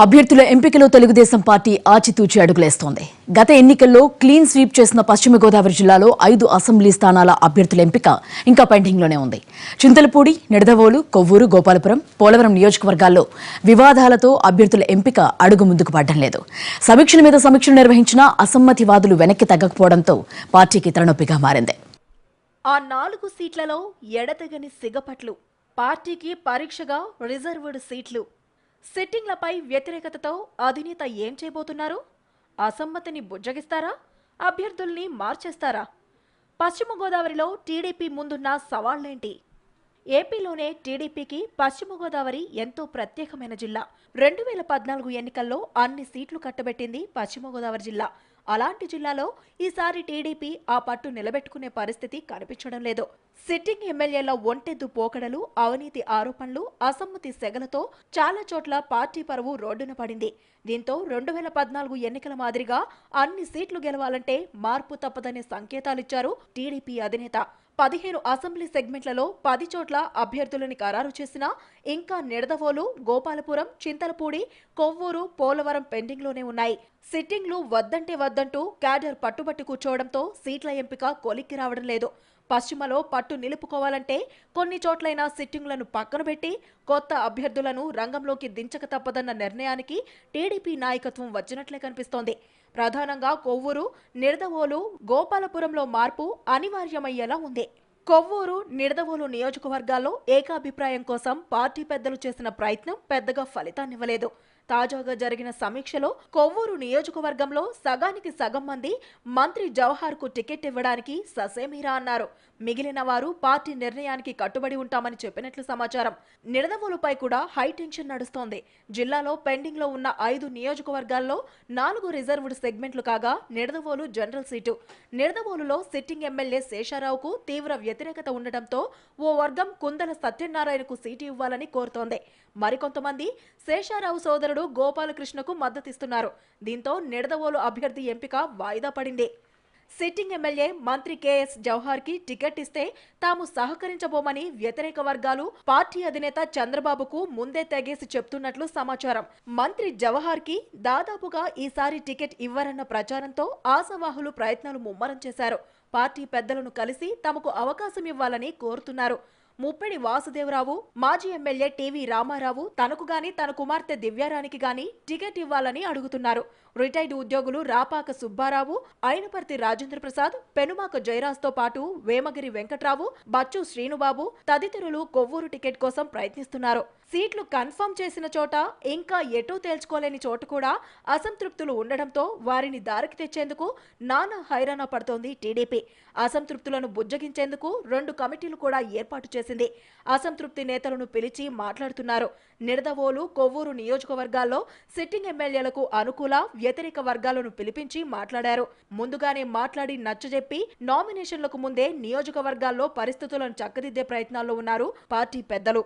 అభ్యర్థుల ఎంపికలో తెలుగుదేశం పార్టీ ఆచితూచి అడుగులేస్తోంది. గత ఎన్నికల్లో క్లీన్ స్వీప్ చేసిన పశ్చిమ గోదావరి జిల్లాలో ఐదు అసెంబ్లీ స్థానాల అభ్యర్థుల ఎంపిక ఇంకా పెండింగ్లోనే ఉంది. చింతలపూడి నిడదవోలు కొవ్వూరు గోపాలపురం పోలవరం నియోజకవర్గాల్లో వివాదాలతో అభ్యర్థుల ఎంపిక అడుగు ముందుకు పడడం లేదు. సమీక్షల మీద సమీక్షలు నిర్వహించిన అసమ్మతివాదులు వెనక్కి తగ్గకపోవడంతో పార్టీకి తలనొప్పిగా మారింది. ఆ నాలుగు సీట్లలో ఎడతెగని సిగపట్లు. పార్టీకి పరీక్షగా రిజర్వ్డ్ సీట్లు. సిట్టింగ్లపై వ్యతిరేకతతో అధినేత ఏం చేయబోతున్నారు? అసమ్మతిని బుజ్జగిస్తారా? అభ్యర్థుల్ని మార్చేస్తారా? పశ్చిమ గోదావరిలో టీడీపీ ముందున్న సవాళ్ళేంటి? ఏపీలోనే టీడీపీకి పశ్చిమ గోదావరి ఎంతో ప్రత్యేకమైన జిల్లా. రెండు వేల పద్నాలుగు ఎన్నికల్లో అన్ని సీట్లు కట్టబెట్టింది పశ్చిమ గోదావరి జిల్లా. అలాంటి జిల్లాలో ఈసారి టీడీపీ ఆ పట్టు నిలబెట్టుకునే పరిస్థితి కనిపించడం లేదు. సిట్టింగ్ ఎమ్మెల్యేల ఒంటెద్దు పోకడలు అవినీతి ఆరోపణలు అసమ్మతి సెగలతో చాలా చోట్ల పార్టీ పరువు రోడ్డున పడింది. దీంతో రెండు వేల పద్నాలుగు ఎన్నికల మాదిరిగా అన్ని సీట్లు గెలవాలంటే మార్పు తప్పదనే సంకేతాలిచ్చారు టీడీపీ అధినేత. పదిహేను అసెంబ్లీ సెగ్మెంట్లలో పది చోట్ల అభ్యర్థులని ఖరారు చేసినా ఇంకా నిడదవోలు గోపాలపురం చింతలపూడి కొవ్వూరు పోలవరం పెండింగ్లోనే ఉన్నాయి. సిట్టింగ్లు వద్దంటే వద్దంటూ క్యాడర్ పట్టుబట్టి కూర్చోవడంతో సీట్ల ఎంపిక కొలిక్కి రావడం లేదు. పశ్చిమలో పట్టు నిలుపుకోవాలంటే కొన్ని చోట్లైన సిట్టింగ్లను పక్కన పెట్టి కొత్త అభ్యర్థులను రంగంలోకి దించక తప్పదన్న నిర్ణయానికి టీడీపీ నాయకత్వం వచ్చినట్లే కనిపిస్తోంది. ప్రధానంగా కొవ్వూరు నిడదవోలు గోపాలపురంలో మార్పు అనివార్యమయ్యేలా ఉంది. కొవ్వూరు నిడదవోలు నియోజకవర్గాల్లో ఏకాభిప్రాయం కోసం పార్టీ పెద్దలు చేసిన ప్రయత్నం పెద్దగా ఫలితాన్నివ్వలేదు. తాజాగా జరిగిన సమీక్షలో కొవ్వూరు నియోజకవర్గంలో సగానికి సగం మంది మంత్రి జవహర్కు టికెట్ ఇవ్వడానికి ససేమీరా అన్నారు. మిగిలిన వారు పార్టీ నిర్ణయానికి కట్టుబడి ఉంటామని చెప్పినట్లు సమాచారం. నిడదవోలుపై కూడా హై టెన్షన్ నడుస్తోంది. జిల్లాలో పెండింగ్లో ఉన్న ఐదు నియోజకవర్గాల్లో నాలుగు రిజర్వ్డ్ సెగ్మెంట్లు కాగా నిడదవోలు జనరల్ సీటు. నిడదవోలులో సిట్టింగ్ ఎమ్మెల్యే శేషారావుకు తీవ్ర వ్యతిరేకత ఉండటంతో ఓ వర్గం కుందల సత్యనారాయణకు సీటు ఇవ్వాలని కోరుతోంది. మరికొంతమంది శేషారావు సోదరుడు గోపాలకృష్ణకు మద్దతిస్తున్నారు. దీంతో నిడదవోలు అభ్యర్థి ఎంపిక వాయిదా పడింది. సిట్టింగ్ ఎమ్మెల్యే మంత్రి కెఎస్ జవహర్కి టికెట్ ఇస్తే తాము సహకరించబోమని వ్యతిరేక వర్గాలు పార్టీ అధినేత చంద్రబాబుకు ముందే తెగేసి చెప్తున్నట్లు సమాచారం. మంత్రి జవహర్కి దాదాపుగా ఈసారి టికెట్ ఇవ్వరన్న ప్రచారంతో ఆశావాహులు ప్రయత్నాలు ముమ్మరం చేశారు. పార్టీ పెద్దలను కలిసి తమకు అవకాశం ఇవ్వాలని కోరుతున్నారు. ముప్పిడి వాసుదేవరావు మాజీ ఎమ్మెల్యే టీవీ రామారావు తనకు గాని తన కుమార్తె దివ్యారానికి గాని టికెట్ ఇవ్వాలని అడుగుతున్నారు. రిటైర్డ్ ఉద్యోగులు రాపాక సుబ్బారావు అయినపర్తి రాజేంద్ర ప్రసాద్ పెనుమాక జయరాజ్తో పాటు వేమగిరి వెంకట్రావు బచ్చు శ్రీనుబాబు తదితరులు కొవ్వూరు టికెట్ కోసం ప్రయత్నిస్తున్నారు. సీట్లు కన్ఫర్మ్ చేసిన చోట ఇంకా ఎటూ తేల్చుకోలేని చోట కూడా అసంతృప్తులు ఉండడంతో వారిని దారికి తెచ్చేందుకు నానా హైరాణ పడుతోంది టీడీపీ. అసంతృప్తులను బుజ్జగించేందుకు రెండు కమిటీలు కూడా ఏర్పాటు చేసింది. అసంతృప్తి నేతలను పిలిచి మాట్లాడుతున్నారు. నిడదవోలు కొవ్వూరు నియోజకవర్గాల్లో సిట్టింగ్ ఎమ్మెల్యేలకు అనుకూల వ్యతిరేక వర్గాలను పిలిపించి మాట్లాడారు. ముందుగానే మాట్లాడి నచ్చజెప్పి నామినేషన్లకు ముందే నియోజకవర్గాల్లో పరిస్థితులను చక్కదిద్దే ప్రయత్నాల్లో ఉన్నారు పార్టీ పెద్దలు.